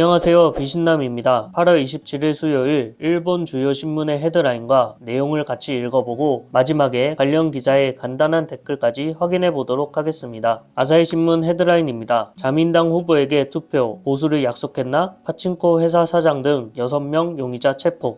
안녕하세요. 비신남입니다. 8월 27일 수요일 일본 주요 신문의 헤드라인과 내용을 같이 읽어보고 마지막에 관련 기사의 간단한 댓글까지 확인해 보도록 하겠습니다. 아사히 신문 헤드라인입니다. 자민당 후보에게 투표, 보수를 약속했나? 파친코 회사 사장 등 6명 용의자 체포.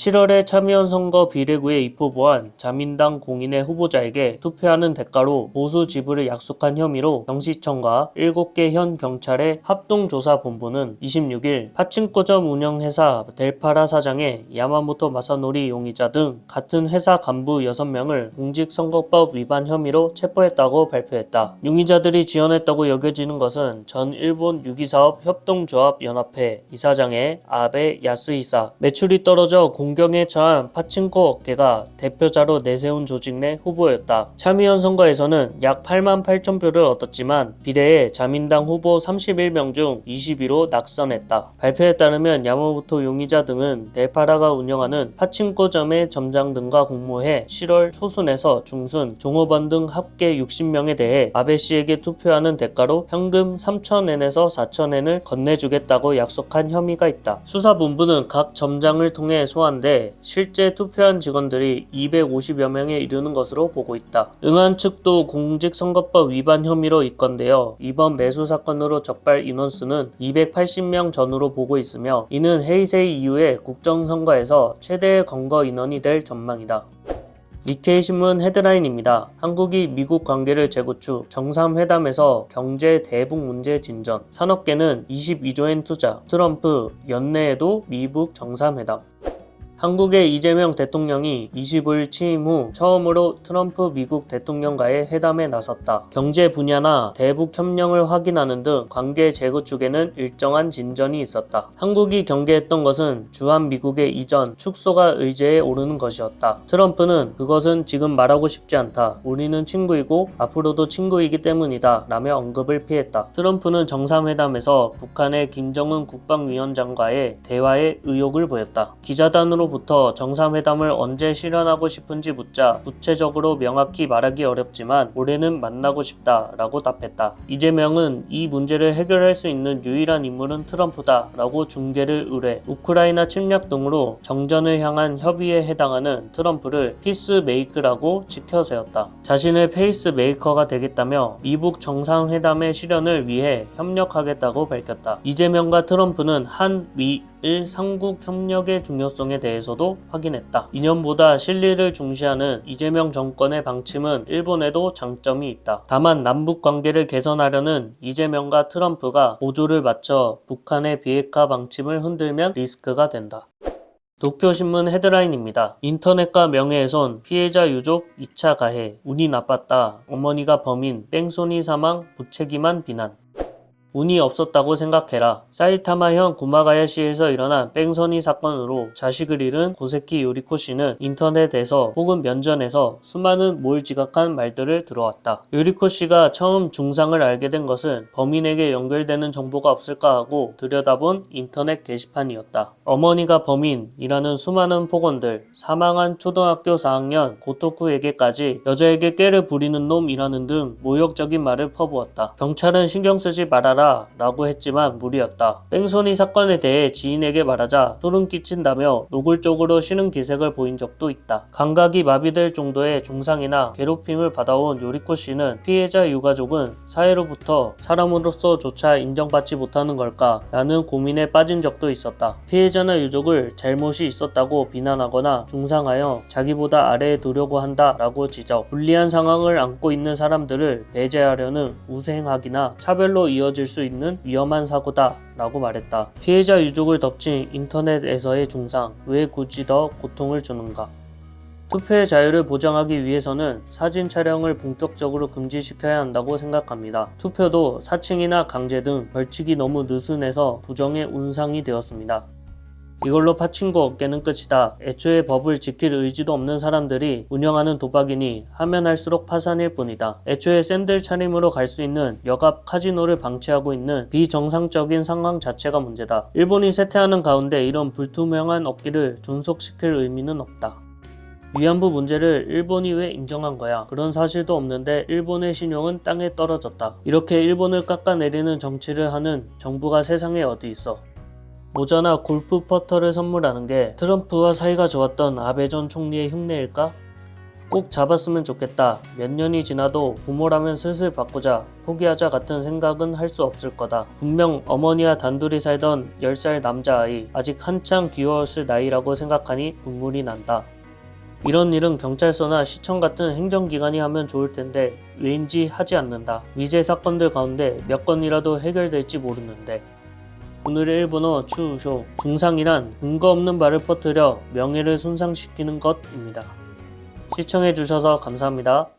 7월에 참의원 선거 비례구에 입후보한 자민당 공인의 후보자에게 투표하는 대가로 보수 지불을 약속한 혐의로 경시청과 7개 현 경찰의 합동조사본부는 26일 파친코점 운영회사 델파라 사장의 야마모토 마사노리 용의자 등 같은 회사 간부 6명을 공직선거법 위반 혐의로 체포했다고 발표했다. 용의자들이 지원했다고 여겨지는 것은 전 일본 유기사업 협동조합 연합회 이사장의 아베 야스히사 매출이 떨어져 공 경에 처한 파친코 업계가 대표자로 내세운 조직 내 후보였다. 참의원 선거에서는 약 8만 8천 표를 얻었지만 비례에 자민당 후보 31명 중 20위로 낙선했다. 발표에 따르면 야마모토 용의자 등은 델파라가 운영하는 파친코점의 점장 등과 공모해 7월 초순에서 중순 종업원 등 합계 60명에 대해 아베 씨에게 투표하는 대가로 현금 3천엔에서 4천엔을 건네주겠다고 약속한 혐의가 있다. 수사본부는 각 점장을 통해 소환 돼 실제 투표한 직원들이 250여 명에 이르는 것으로 보고 있다. 응한 측도 공직선거법 위반 혐의로 입건되어 이번 매수 사건으로 적발 인원수는 280명 전후로 보고 있으며 이는 헤이세이 이후에 국정선거에서 최대의 건거 인원이 될 전망이다. 니케이 신문 헤드라인입니다. 한국이 미국 관계를 재구축, 정상회담에서 경제 대북 문제 진전, 산업계는 22조엔 투자, 트럼프 연내에도 미국 정상회담. 한국의 이재명 대통령이 25일 취임 후 처음으로 트럼프 미국 대통령과의 회담에 나섰다. 경제 분야나 대북 협력을 확인하는 등 관계 재구축에는 일정한 진전이 있었다. 한국이 경계했던 것은 주한 미국의 이전, 축소가 의제에 오르는 것이었다. 트럼프는 그것은 지금 말하고 싶지 않다. 우리는 친구이고 앞으로도 친구이기 때문이다. 라며 언급을 피했다. 트럼프는 정상회담에서 북한의 김정은 국방위원장과의 대화에 의욕을 보였다. 기자단으로 부터 정상회담을 언제 실현하고 싶은지 묻자 구체적으로 명확히 말하기 어렵지만 올해는 만나고 싶다 라고 답했다. 이재명은 이 문제를 해결할 수 있는 유일한 인물은 트럼프다 라고 중계를 의뢰 우크라이나 침략 등으로 정전을 향한 협의에 해당하는 트럼프를 피스메이크라고 지켜세웠다. 자신을 페이스메이커가 되겠다며 미북 정상회담의 실현을 위해 협력하겠다고 밝혔다. 이재명과 트럼프는 한 미 일 삼국 협력의 중요성에 대해서도 확인했다. 이념보다 실리를 중시하는 이재명 정권의 방침은 일본에도 장점이 있다. 다만 남북 관계를 개선하려는 이재명과 트럼프가 보조를 맞춰 북한의 비핵화 방침을 흔들면 리스크가 된다. 도쿄신문 헤드라인입니다. 인터넷과 명예훼손, 피해자 유족 2차 가해, 운이 나빴다, 어머니가 범인, 뺑소니 사망, 부책임한 비난. 운이 없었다고 생각해라. 사이타마현 구마가야시에서 일어난 뺑소니 사건으로 자식을 잃은 고세키 요리코 씨는 인터넷에서 혹은 면전에서 수많은 몰지각한 말들을 들어왔다. 요리코 씨가 처음 중상을 알게 된 것은 범인에게 연결되는 정보가 없을까 하고 들여다본 인터넷 게시판이었다. 어머니가 범인이라는 수많은 폭언들, 사망한 초등학교 4학년 고토쿠에게까지 여자에게 깨를 부리는 놈이라는 등 모욕적인 말을 퍼부었다. 경찰은 신경 쓰지 말아라 라고 했지만 무리였다. 뺑소니 사건에 대해 지인에게 말하자 소름 끼친다며 노골적으로 쉬는 기색을 보인 적도 있다. 감각이 마비될 정도의 중상이나 괴롭힘을 받아온 요리코 씨는 피해자 유가족은 사회로부터 사람으로서조차 인정받지 못하는 걸까 라는 고민에 빠진 적도 있었다. 피해자나 유족을 잘못이 있었다고 비난하거나 중상하여 자기보다 아래에 두려고 한다 라고 지적 불리한 상황을 안고 있는 사람들을 배제하려는 우생학이나 차별로 이어질 수 있는 위험한 사고다 라고 말했다. 피해자 유족을 덮친 인터넷에서의 중상, 왜 굳이 더 고통을 주는가? 투표의 자유를 보장하기 위해서는 사진 촬영을 본격적으로 금지시켜야 한다고 생각합니다. 투표도 사칭이나 강제 등 벌칙이 너무 느슨해서 부정의 운상이 되었습니다. 이걸로 파친코 업계는 끝이다. 애초에 법을 지킬 의지도 없는 사람들이 운영하는 도박이니 하면 할수록 파산일 뿐이다. 애초에 샌들 차림으로 갈 수 있는 여갑 카지노를 방치하고 있는 비정상적인 상황 자체가 문제다. 일본이 쇠퇴하는 가운데 이런 불투명한 업계를 존속시킬 의미는 없다. 위안부 문제를 일본이 왜 인정한 거야? 그런 사실도 없는데 일본의 신용은 땅에 떨어졌다. 이렇게 일본을 깎아내리는 정치를 하는 정부가 세상에 어디 있어? 모자나 골프 퍼터를 선물하는 게 트럼프와 사이가 좋았던 아베 전 총리의 흉내일까? 꼭 잡았으면 좋겠다. 몇 년이 지나도 부모라면 슬슬 바꾸자. 포기하자 같은 생각은 할 수 없을 거다. 분명 어머니와 단둘이 살던 10살 남자아이, 아직 한창 귀여웠을 나이라고 생각하니 눈물이 난다. 이런 일은 경찰서나 시청 같은 행정기관이 하면 좋을 텐데 왠지 하지 않는다. 미제 사건들 가운데 몇 건이라도 해결될지 모르는데. 오늘의 일본어 추우쇼 중상이란 근거 없는 말을 퍼뜨려 명예를 손상시키는 것입니다. 시청해주셔서 감사합니다.